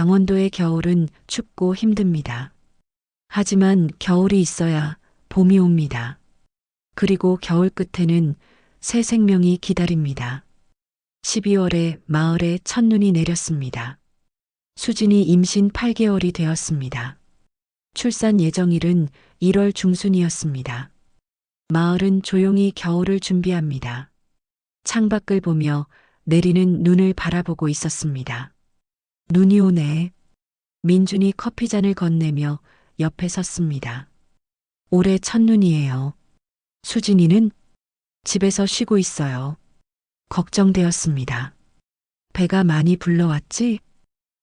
강원도의 겨울은 춥고 힘듭니다. 하지만 겨울이 있어야 봄이 옵니다. 그리고 겨울 끝에는 새 생명이 기다립니다. 12월에 마을에 첫눈이 내렸습니다. 수진이 임신 8개월이 되었습니다. 출산 예정일은 1월 중순이었습니다. 마을은 조용히 겨울을 준비합니다. 창밖을 보며 내리는 눈을 바라보고 있었습니다. 눈이 오네. 민준이 커피잔을 건네며 옆에 섰습니다. 올해 첫눈이에요. 수진이는 집에서 쉬고 있어요. 걱정되었습니다. 배가 많이 불러왔지?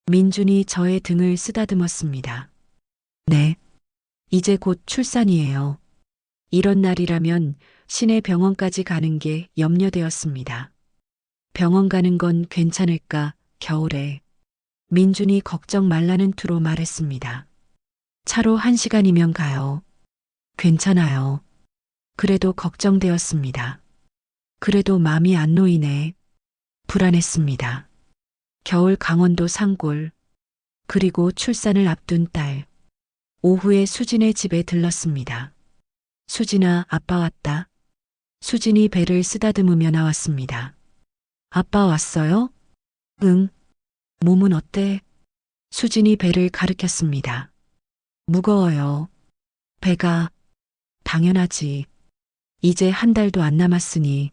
민준이 저의 등을 쓰다듬었습니다. 네. 이제 곧 출산이에요. 이런 날이라면 시내 병원까지 가는 게 염려되었습니다. 병원 가는 건 괜찮을까, 겨울에. 민준이 걱정 말라는 투로 말했습니다. 차로 한 시간이면 가요. 괜찮아요. 그래도 걱정되었습니다. 그래도 마음이 안 놓이네. 불안했습니다. 겨울 강원도 산골. 그리고 출산을 앞둔 딸. 오후에 수진의 집에 들렀습니다. 수진아, 아빠 왔다. 수진이 배를 쓰다듬으며 나왔습니다. 아빠 왔어요? 응. 몸은 어때? 수진이 배를 가르켰습니다. 무거워요. 배가 당연하지. 이제 한 달도 안 남았으니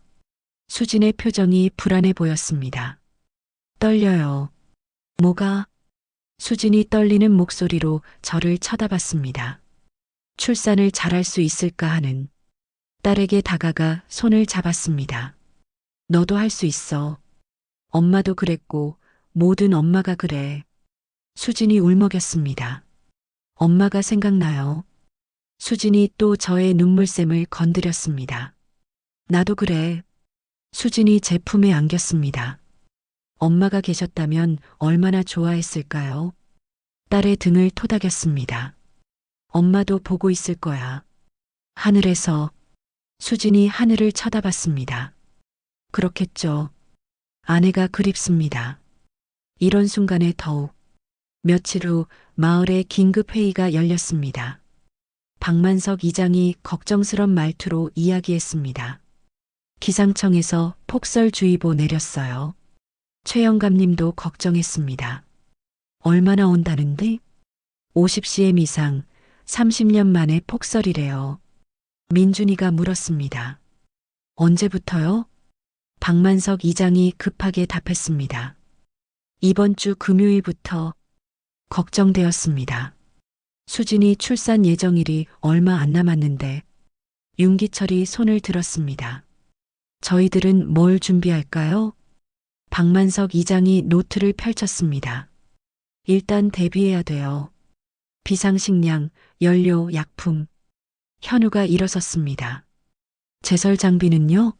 수진의 표정이 불안해 보였습니다. 떨려요. 뭐가? 수진이 떨리는 목소리로 저를 쳐다봤습니다. 출산을 잘할 수 있을까 하는 딸에게 다가가 손을 잡았습니다. 너도 할 수 있어. 엄마도 그랬고 모든 엄마가 그래. 수진이 울먹였습니다. 엄마가 생각나요. 수진이 또 저의 눈물샘을 건드렸습니다. 나도 그래. 수진이 제 품에 안겼습니다. 엄마가 계셨다면 얼마나 좋아했을까요? 딸의 등을 토닥였습니다. 엄마도 보고 있을 거야. 하늘에서 수진이 하늘을 쳐다봤습니다. 그렇겠죠. 아내가 그립습니다. 이런 순간에 더욱 며칠 후 마을에 긴급 회의가 열렸습니다. 박만석 이장이 걱정스런 말투로 이야기했습니다. 기상청에서 폭설주의보 내렸어요. 최영감님도 걱정했습니다. 얼마나 온다는데? 50cm 이상 30년 만에 폭설이래요. 민준이가 물었습니다. 언제부터요? 박만석 이장이 급하게 답했습니다. 이번 주 금요일부터 걱정되었습니다. 수진이 출산 예정일이 얼마 안 남았는데 윤기철이 손을 들었습니다. 저희들은 뭘 준비할까요? 박만석 이장이 노트를 펼쳤습니다. 일단 대비해야 돼요. 비상식량, 연료, 약품. 현우가 일어섰습니다. 제설 장비는요?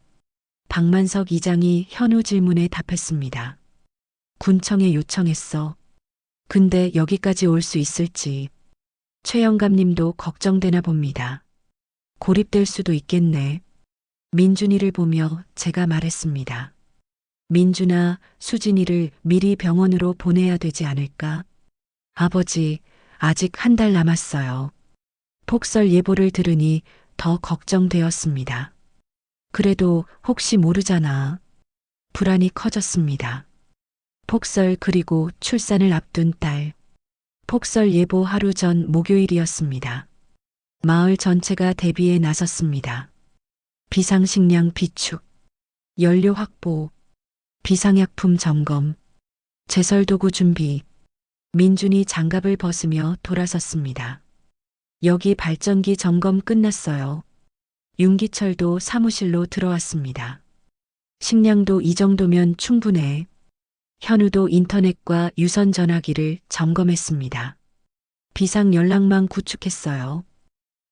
박만석 이장이 현우 질문에 답했습니다. 군청에 요청했어. 근데 여기까지 올 수 있을지. 최영감님도 걱정되나 봅니다. 고립될 수도 있겠네. 민준이를 보며 제가 말했습니다. 민준아, 수진이를 미리 병원으로 보내야 되지 않을까? 아버지, 아직 한 달 남았어요. 폭설 예보를 들으니 더 걱정되었습니다. 그래도 혹시 모르잖아. 불안이 커졌습니다. 폭설 그리고 출산을 앞둔 딸. 폭설 예보 하루 전 목요일이었습니다. 마을 전체가 대비에 나섰습니다. 비상식량 비축, 연료 확보, 비상약품 점검, 제설도구 준비, 민준이 장갑을 벗으며 돌아섰습니다. 여기 발전기 점검 끝났어요. 윤기철도 사무실로 들어왔습니다. 식량도 이 정도면 충분해. 현우도 인터넷과 유선 전화기를 점검했습니다. 비상 연락망 구축했어요.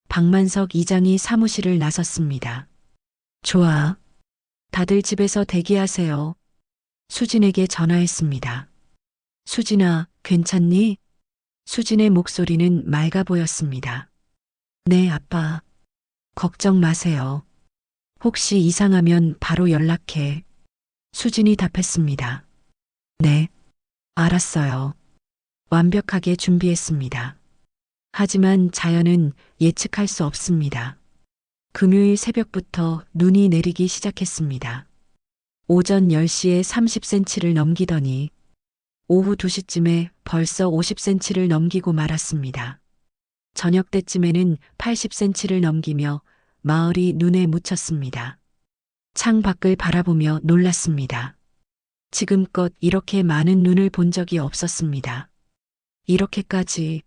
박만석 이장이 사무실을 나섰습니다. 좋아. 다들 집에서 대기하세요. 수진에게 전화했습니다. 수진아, 괜찮니? 수진의 목소리는 맑아 보였습니다. 네, 아빠. 걱정 마세요. 혹시 이상하면 바로 연락해. 수진이 답했습니다. 네, 알았어요. 완벽하게 준비했습니다. 하지만 자연은 예측할 수 없습니다. 금요일 새벽부터 눈이 내리기 시작했습니다. 오전 10시에 30cm를 넘기더니 오후 2시쯤에 벌써 50cm를 넘기고 말았습니다. 저녁 때쯤에는 80cm를 넘기며 마을이 눈에 묻혔습니다. 창 밖을 바라보며 놀랐습니다. 지금껏 이렇게 많은 눈을 본 적이 없었습니다. 이렇게까지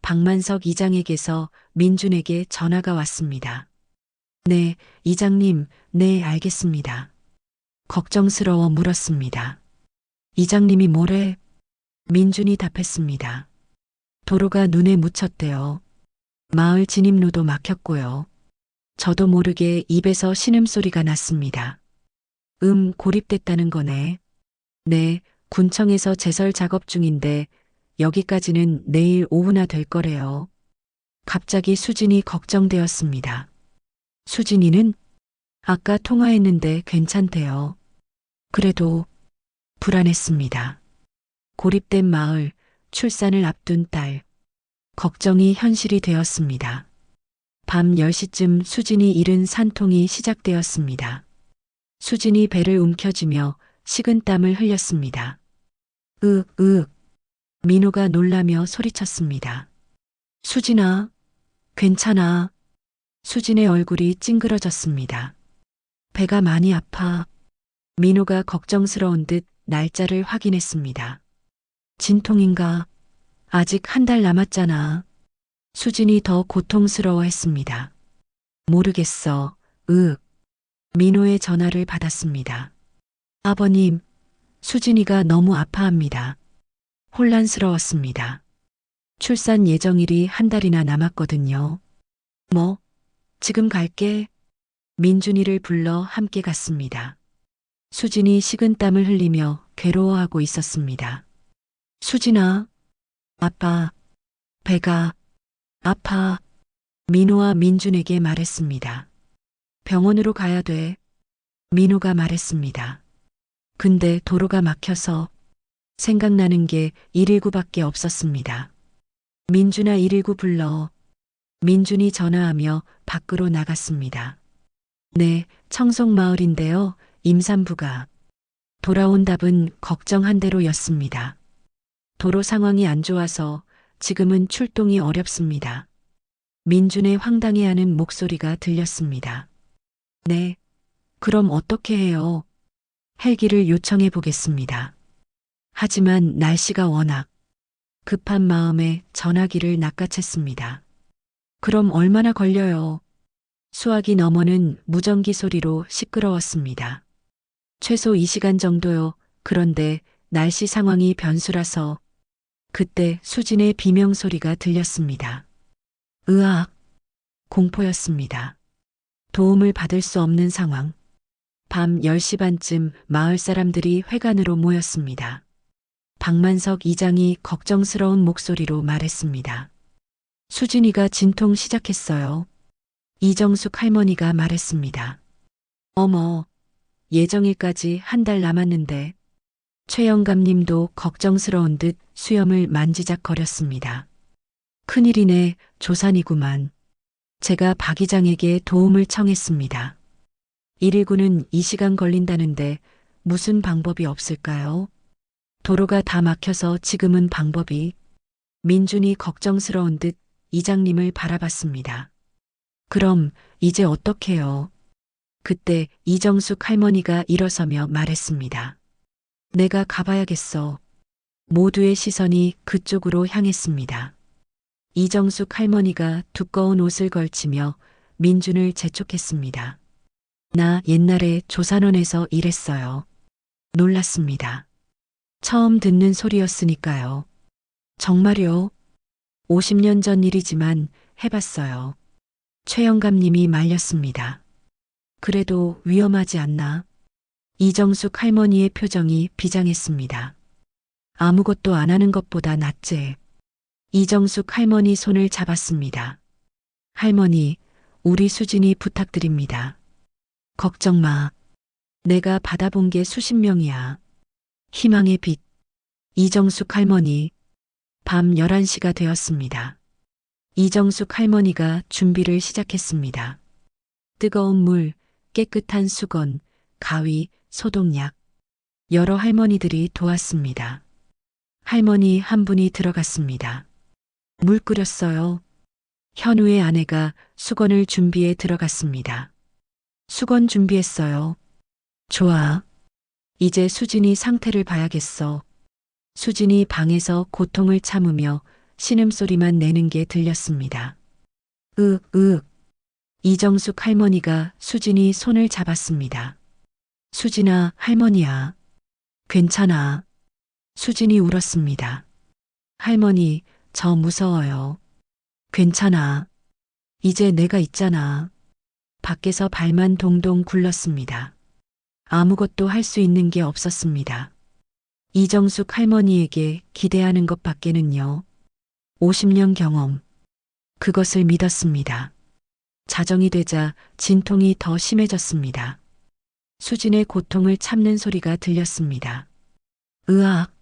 박만석 이장에게서 민준에게 전화가 왔습니다. 네, 이장님, 네, 알겠습니다. 걱정스러워 물었습니다. 이장님이 뭐래? 민준이 답했습니다. 도로가 눈에 묻혔대요. 마을 진입로도 막혔고요. 저도 모르게 입에서 신음소리가 났습니다. 음, 고립됐다는 거네. 네, 군청에서 제설 작업 중인데 여기까지는 내일 오후나 될 거래요. 갑자기 수진이 걱정되었습니다. 수진이는 아까 통화했는데 괜찮대요. 그래도 불안했습니다. 고립된 마을, 출산을 앞둔 딸. 걱정이 현실이 되었습니다. 밤 10시쯤 수진이 잃은 산통이 시작되었습니다. 수진이 배를 움켜쥐며 식은땀을 흘렸습니다. 으, 으. 민호가 놀라며 소리쳤습니다. 수진아, 괜찮아. 수진의 얼굴이 찡그러졌습니다. 배가 많이 아파. 민호가 걱정스러운 듯 날짜를 확인했습니다. 진통인가? 아직 한 달 남았잖아. 수진이 더 고통스러워 했습니다. 모르겠어. 으. 민호의 전화를 받았습니다. 아버님, 수진이가 너무 아파합니다. 혼란스러웠습니다. 출산 예정일이 한 달이나 남았거든요. 뭐, 지금 갈게. 민준이를 불러 함께 갔습니다. 수진이 식은땀을 흘리며 괴로워하고 있었습니다. 수진아, 아빠, 배가 아파. 민호와 민준에게 말했습니다. 병원으로 가야 돼. 민호가 말했습니다. 근데 도로가 막혀서 생각나는 게 119밖에 없었습니다. 민준아 119 불러. 민준이 전화하며 밖으로 나갔습니다. 네, 청송마을인데요. 임산부가. 돌아온 답은 걱정한 대로였습니다. 도로 상황이 안 좋아서 지금은 출동이 어렵습니다. 민준의 황당해하는 목소리가 들렸습니다. 네, 그럼 어떻게 해요? 헬기를 요청해 보겠습니다. 하지만 날씨가 워낙 급한 마음에 전화기를 낚아챘습니다. 그럼 얼마나 걸려요? 수화기 너머는 무전기 소리로 시끄러웠습니다. 최소 2시간 정도요. 그런데 날씨 상황이 변수라서 그때 수진의 비명 소리가 들렸습니다. 으악! 공포였습니다. 도움을 받을 수 없는 상황. 밤 10시 반쯤 마을 사람들이 회관으로 모였습니다. 박만석 이장이 걱정스러운 목소리로 말했습니다. 수진이가 진통 시작했어요. 이정숙 할머니가 말했습니다. 어머, 예정일까지 한 달 남았는데 최영감님도 걱정스러운 듯 수염을 만지작거렸습니다. 큰일이네, 조산이구만. 제가 박 이장에게 도움을 청했습니다. 119는 2시간 걸린다는데 무슨 방법이 없을까요? 도로가 다 막혀서 지금은 방법이 민준이 걱정스러운 듯 이장님을 바라봤습니다. 그럼 이제 어떡해요? 그때 이정숙 할머니가 일어서며 말했습니다. 내가 가봐야겠어. 모두의 시선이 그쪽으로 향했습니다. 이정숙 할머니가 두꺼운 옷을 걸치며 민준을 재촉했습니다. 나 옛날에 조산원에서 일했어요. 놀랐습니다. 처음 듣는 소리였으니까요. 정말요? 50년 전 일이지만 해봤어요. 최영감님이 말렸습니다. 그래도 위험하지 않나? 이정숙 할머니의 표정이 비장했습니다. 아무것도 안 하는 것보다 낫지. 이정숙 할머니 손을 잡았습니다. 할머니, 우리 수진이 부탁드립니다. 걱정 마. 내가 받아본 게 수십 명이야. 희망의 빛. 이정숙 할머니. 밤 11시가 되었습니다. 이정숙 할머니가 준비를 시작했습니다. 뜨거운 물, 깨끗한 수건, 가위, 소독약. 여러 할머니들이 도왔습니다. 할머니 한 분이 들어갔습니다. 물 끓였어요. 현우의 아내가 수건을 준비해 들어갔습니다. 수건 준비했어요. 좋아. 이제 수진이 상태를 봐야겠어. 수진이 방에서 고통을 참으며 신음소리만 내는 게 들렸습니다. 으, 으. 이정숙 할머니가 수진이 손을 잡았습니다. 수진아, 할머니야. 괜찮아. 수진이 울었습니다. 할머니, 저 무서워요. 괜찮아. 이제 내가 있잖아. 밖에서 발만 동동 굴렀습니다. 아무것도 할 수 있는 게 없었습니다. 이정숙 할머니에게 기대하는 것 밖에는요. 50년 경험. 그것을 믿었습니다. 자정이 되자 진통이 더 심해졌습니다. 수진의 고통을 참는 소리가 들렸습니다. 으악.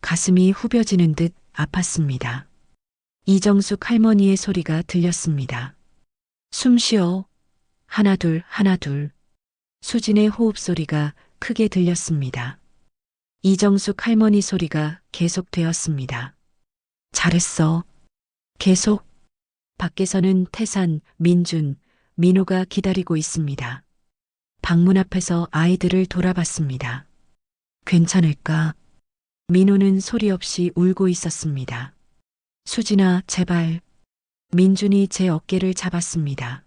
가슴이 후벼지는 듯 아팠습니다. 이정숙 할머니의 소리가 들렸습니다. 숨 쉬어. 하나 둘, 하나 둘. 수진의 호흡 소리가 크게 들렸습니다. 이정숙 할머니 소리가 계속되었습니다. 잘했어. 계속. 밖에서는 태산, 민준, 민호가 기다리고 있습니다. 방문 앞에서 아이들을 돌아봤습니다. 괜찮을까? 민호는 소리 없이 울고 있었습니다. 수진아, 제발. 민준이 제 어깨를 잡았습니다.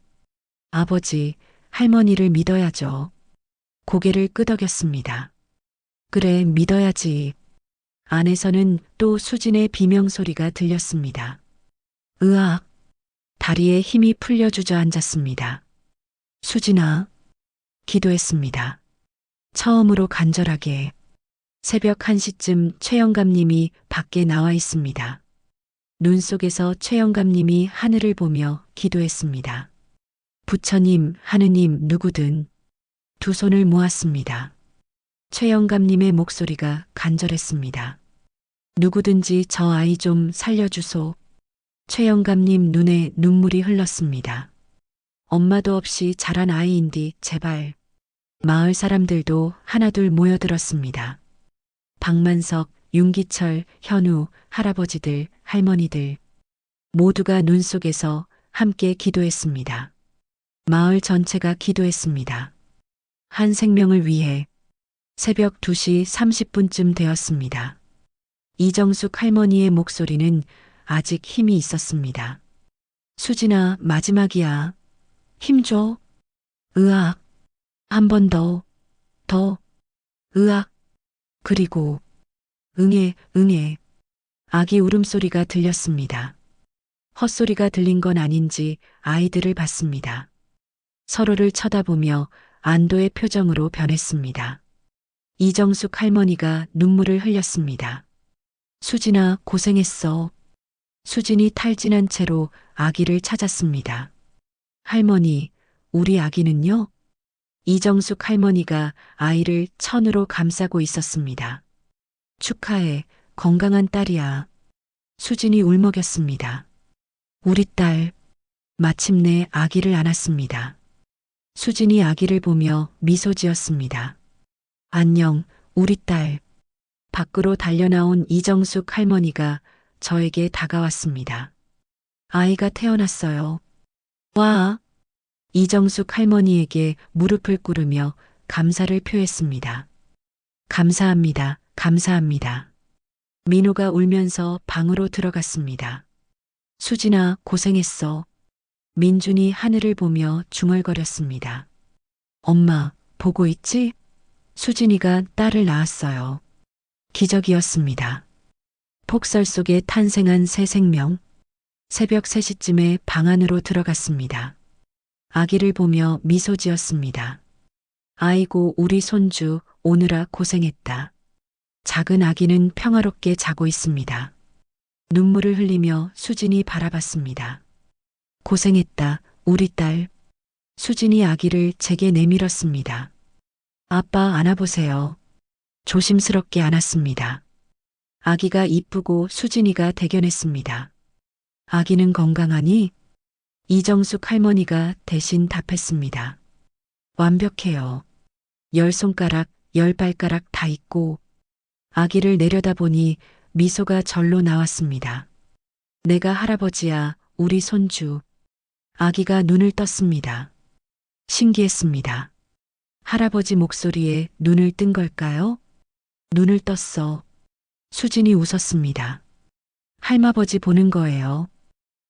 아버지, 할머니를 믿어야죠. 고개를 끄덕였습니다. 그래, 믿어야지. 안에서는 또 수진의 비명소리가 들렸습니다. 으악. 다리에 힘이 풀려 주저앉았습니다. 수진아. 기도했습니다. 처음으로 간절하게. 새벽 1시쯤 최영감님이 밖에 나와 있습니다. 눈 속에서 최영감님이 하늘을 보며 기도했습니다. 부처님, 하느님, 누구든 두 손을 모았습니다. 최영감님의 목소리가 간절했습니다. 누구든지 저 아이 좀 살려주소. 최영감님 눈에 눈물이 흘렀습니다. 엄마도 없이 자란 아이인디 제발. 마을 사람들도 하나둘 모여들었습니다. 박만석, 윤기철, 현우, 할아버지들, 할머니들 모두가 눈 속에서 함께 기도했습니다. 마을 전체가 기도했습니다. 한 생명을 위해 새벽 2시 30분쯤 되었습니다. 이정숙 할머니의 목소리는 아직 힘이 있었습니다. 수진아, 마지막이야. 힘줘. 으악. 한 번 더. 더. 으악. 그리고 응애, 응애. 아기 울음소리가 들렸습니다. 헛소리가 들린 건 아닌지 아이들을 봤습니다. 서로를 쳐다보며 안도의 표정으로 변했습니다. 이정숙 할머니가 눈물을 흘렸습니다. 수진아, 고생했어. 수진이 탈진한 채로 아기를 찾았습니다. 할머니, 우리 아기는요? 이정숙 할머니가 아이를 천으로 감싸고 있었습니다. 축하해, 건강한 딸이야. 수진이 울먹였습니다. 우리 딸, 마침내 아기를 안았습니다. 수진이 아기를 보며 미소 지었습니다. 안녕, 우리 딸. 밖으로 달려나온 이정숙 할머니가 저에게 다가왔습니다. 아이가 태어났어요. 와. 이정숙 할머니에게 무릎을 꿇으며 감사를 표했습니다. 감사합니다. 감사합니다. 민호가 울면서 방으로 들어갔습니다. 수진아, 고생했어. 민준이 하늘을 보며 중얼거렸습니다. 엄마, 보고 있지? 수진이가 딸을 낳았어요. 기적이었습니다. 폭설 속에 탄생한 새 생명. 새벽 3시쯤에 방 안으로 들어갔습니다. 아기를 보며 미소 지었습니다. 아이고, 우리 손주, 오느라 고생했다. 작은 아기는 평화롭게 자고 있습니다. 눈물을 흘리며 수진이 바라봤습니다. 고생했다, 우리 딸. 수진이 아기를 제게 내밀었습니다. 아빠 안아보세요. 조심스럽게 안았습니다. 아기가 이쁘고 수진이가 대견했습니다. 아기는 건강하니? 이정숙 할머니가 대신 답했습니다. 완벽해요. 열 손가락, 열 발가락 다 있고, 아기를 내려다보니 미소가 절로 나왔습니다. 내가 할아버지야, 우리 손주. 아기가 눈을 떴습니다. 신기했습니다. 할아버지 목소리에 눈을 뜬 걸까요? 눈을 떴어. 수진이 웃었습니다. 할아버지 보는 거예요.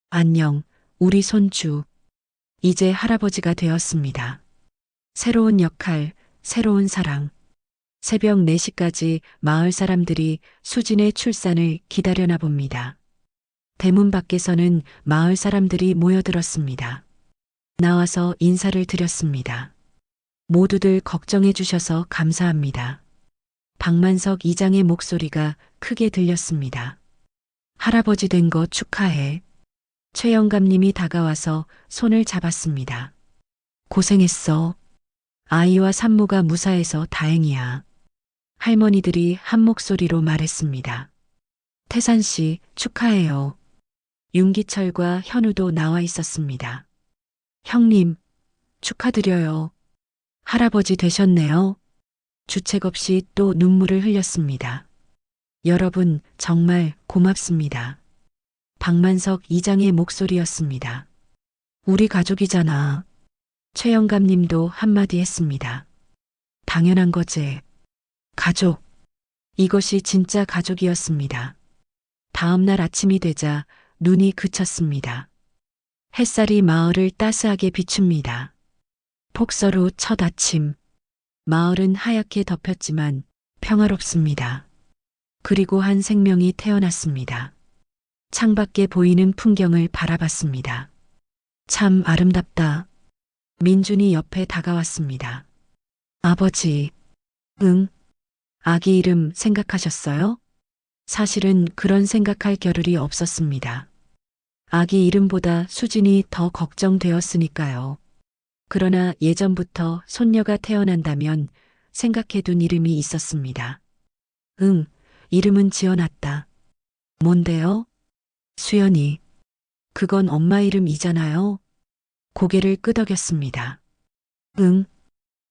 안녕, 우리 손주. 이제 할아버지가 되었습니다. 새로운 역할, 새로운 사랑. 새벽 4시까지 마을 사람들이 수진의 출산을 기다려나 봅니다. 대문 밖에서는 마을 사람들이 모여들었습니다. 나와서 인사를 드렸습니다. 모두들 걱정해 주셔서 감사합니다. 박만석 이장의 목소리가 크게 들렸습니다. 할아버지 된 거 축하해. 최영감님이 다가와서 손을 잡았습니다. 고생했어. 아이와 산모가 무사해서 다행이야. 할머니들이 한 목소리로 말했습니다. 태산 씨 축하해요. 윤기철과 현우도 나와 있었습니다. 형님, 축하드려요. 할아버지 되셨네요. 주책 없이 또 눈물을 흘렸습니다. 여러분, 정말 고맙습니다. 박만석 이장의 목소리였습니다. 우리 가족이잖아. 최영감 님도 한마디 했습니다. 당연한 거지. 가족. 이것이 진짜 가족이었습니다. 다음날 아침이 되자 눈이 그쳤습니다. 햇살이 마을을 따스하게 비춥니다. 폭설 후첫 아침. 마을은 하얗게 덮였지만 평화롭습니다. 그리고 한 생명이 태어났습니다. 창밖에 보이는 풍경을 바라봤습니다. 참 아름답다. 민준이 옆에 다가왔습니다. 아버지, 응? 아기 이름 생각하셨어요? 사실은 그런 생각할 겨를이 없었습니다. 아기 이름보다 수진이 더 걱정되었으니까요. 그러나 예전부터 손녀가 태어난다면 생각해둔 이름이 있었습니다. 응, 이름은 지어놨다. 뭔데요? 수연이. 그건 엄마 이름이잖아요. 고개를 끄덕였습니다. 응,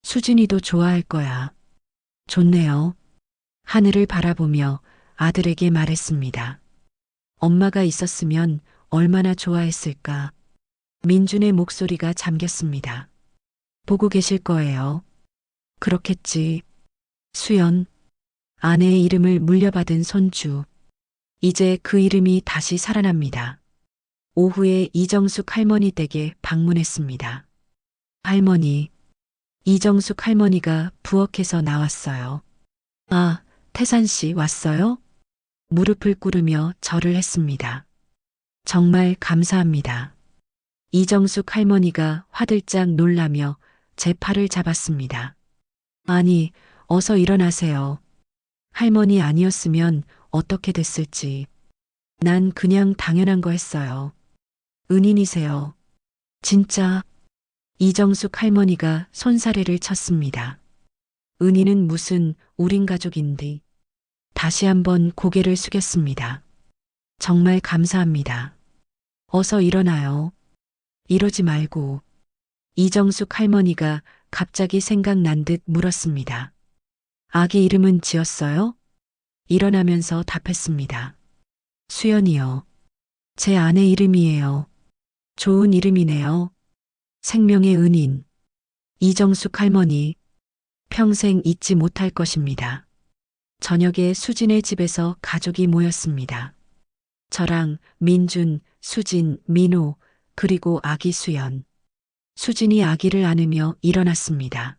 수진이도 좋아할 거야. 좋네요. 하늘을 바라보며 아들에게 말했습니다. 엄마가 있었으면 얼마나 좋아했을까. 민준의 목소리가 잠겼습니다. 보고 계실 거예요. 그렇겠지. 수연. 아내의 이름을 물려받은 손주. 이제 그 이름이 다시 살아납니다. 오후에 이정숙 할머니 댁에 방문했습니다. 할머니. 이정숙 할머니가 부엌에서 나왔어요. 아, 태산 씨 왔어요? 무릎을 꿇으며 절을 했습니다. 정말 감사합니다. 이정숙 할머니가 화들짝 놀라며 제 팔을 잡았습니다. 아니, 어서 일어나세요. 할머니 아니었으면 어떻게 됐을지. 난 그냥 당연한 거 했어요. 은인이세요. 진짜. 이정숙 할머니가 손사래를 쳤습니다. 은희는 무슨 우린 가족인데. 다시 한번 고개를 숙였습니다. 정말 감사합니다. 어서 일어나요. 이러지 말고. 이정숙 할머니가 갑자기 생각난 듯 물었습니다. 아기 이름은 지었어요? 일어나면서 답했습니다. 수연이요. 제 아내 이름이에요. 좋은 이름이네요. 생명의 은인. 이정숙 할머니. 평생 잊지 못할 것입니다. 저녁에 수진의 집에서 가족이 모였습니다. 저랑 민준, 수진, 민호, 그리고 아기 수연. 수진이 아기를 안으며 일어났습니다.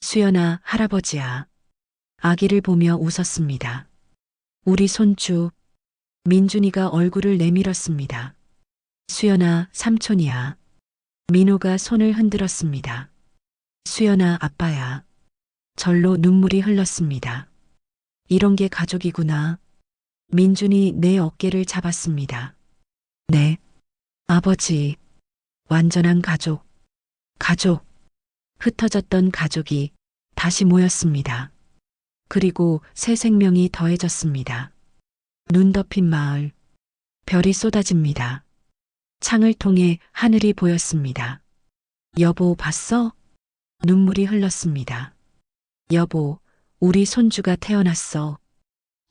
수연아, 할아버지야. 아기를 보며 웃었습니다. 우리 손주. 민준이가 얼굴을 내밀었습니다. 수연아, 삼촌이야. 민호가 손을 흔들었습니다. 수연아, 아빠야. 절로 눈물이 흘렀습니다. 이런 게 가족이구나. 민준이 내 어깨를 잡았습니다. 네. 아버지. 완전한 가족. 가족. 흩어졌던 가족이 다시 모였습니다. 그리고 새 생명이 더해졌습니다. 눈 덮인 마을. 별이 쏟아집니다. 창을 통해 하늘이 보였습니다. 여보, 봤어? 눈물이 흘렀습니다. 여보, 우리 손주가 태어났어.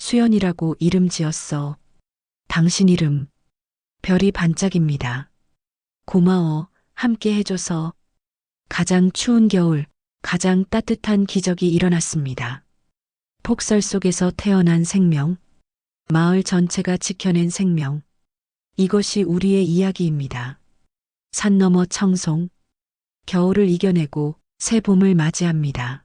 수연이라고 이름 지었어. 당신 이름. 별이 반짝입니다. 고마워, 함께 해줘서. 가장 추운 겨울, 가장 따뜻한 기적이 일어났습니다. 폭설 속에서 태어난 생명. 마을 전체가 지켜낸 생명. 이것이 우리의 이야기입니다. 산 너머 청송. 겨울을 이겨내고 새 봄을 맞이합니다.